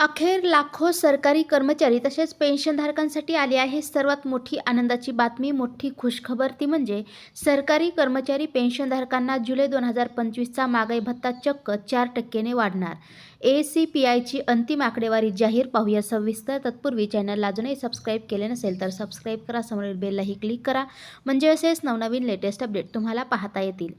अखेर लाखो सरकारी कर्मचारी तसेच पेन्शनधारकांसाठी आली आहे. सर्वात मोठी आनंदाची बातमी मोठी खुशखबर ती म्हणजे सरकारी कर्मचारी पेन्शनधारकांना जुलै दोन हजार पंचवीसचा महागाई भत्ता चक्क चार टक्क्याने वाढणार. ए सी पी आयची अंतिम आकडेवारी जाहीर पाहूया सविस्तर. तत्पूर्वी चॅनलला अजूनही सबस्क्राईब केले नसेल तर सबस्क्राईब करा. समोरील बेललाही क्लिक करा. म्हणजे असेच नवनवीन लेटेस्ट अपडेट तुम्हाला पाहता येतील.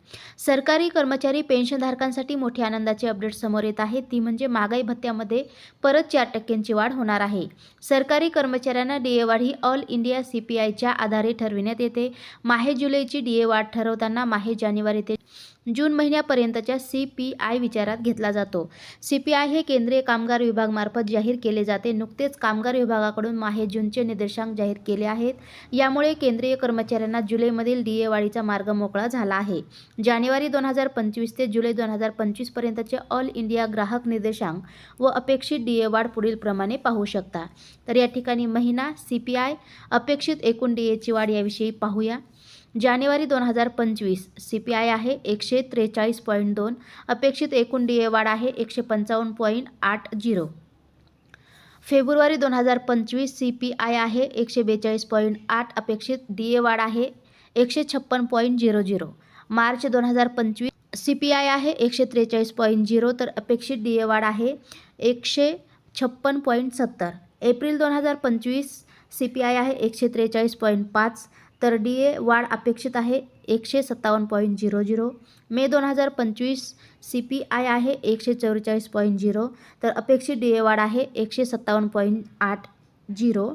सरकारी कर्मचारी पेन्शनधारकांसाठी मोठी आनंदाची अपडेट समोर येत आहे. ती म्हणजे महागाई भत्त्यामध्ये परत चार टक्क्यांची वाढ होणार आहे. सरकारी कर्मचाऱ्यांना डीए वाढ ही ऑल इंडिया सी पी आयच्या आधारे ठरविण्यात येते. माहे जुलैची डीए वाढ ठरवताना माहे जानेवारी ते जून महिन्यापर्यंतच्या सी पी आय विचारात घेतला जातो. सी पी आय हे केंद्रीय कामगार विभागमार्फत जाहीर केले जाते. नुकतेच कामगार विभागाकडून माहे जूनचे निर्देशांक जाहीर केले आहेत. यामुळे केंद्रीय कर्मचाऱ्यांना जुलैमधील डी ए वाढीचा मार्ग मोकळा झाला आहे. जानेवारी दोन हजार पंचवीस ते जुलै दोन हजार पंचवीसपर्यंतचे ऑल इंडिया ग्राहक निर्देशांक व अपेक्षित डी ए वाढ पुढीलप्रमाणे पाहू शकता. तर या ठिकाणी महिना सी पी आय अपेक्षित एकूण डी एची वाढ याविषयी पाहूया. जानेवारी दोन हजार पंचवीस सी पी आय आहे एकशे त्रेचाळीस पॉईंट दोन अपेक्षित एकूण डी ए वाढ आहे एकशे पंचावन्न पॉईंट आठ झिरो. फेब्रुवारी दोन हजार पंचवीस सी पी आय आहे एकशे बेचाळीस पॉईंट आठ अपेक्षित डी ए वाढ आहे एकशे छप्पन पॉईंट झिरो झिरो. मार्च दोन हजार पंचवीस सी पी आय आहे एकशे त्रेचाळीस पॉईंट झिरो तर अपेक्षित डी ए वाढ आहे एकशे छप्पन पॉईंट सत्तर. एप्रिल दोन हजार पंचवीस सी पी आय आहे एकशे त्रेचाळीस पॉईंट पाच तर डी ए वाढ अपेक्षित आहे एकशे सत्तावन्न पॉईंट झिरो झिरो. मे दोन हजार पंचवीस सी पी आय आहे एकशे चौवेचाळीस पॉईंट झिरो तर अपेक्षित डी ए वाढ आहे एकशे सत्तावन्न पॉईंट आठ. झिरो.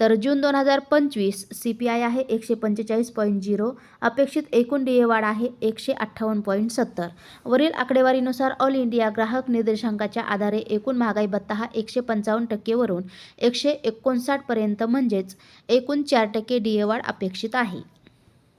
तर जून दोन हजार पंचवीस सी पी आय आहे एकशे पंचेचाळीस पॉईंट झिरो. अपेक्षित एकूण डी ए वाढ आहे एकशे अठ्ठावन्न पॉईंट सत्तर. वरील आकडेवारीनुसार ऑल इंडिया ग्राहक निर्देशांकाच्या आधारे एकूण महागाई भत्ता हा एकशे पंचावन्न टक्केवरून एकशे एकोणसाठपर्यंत म्हणजेच एकूण चार टक्के डी ए वाढ अपेक्षित आहे.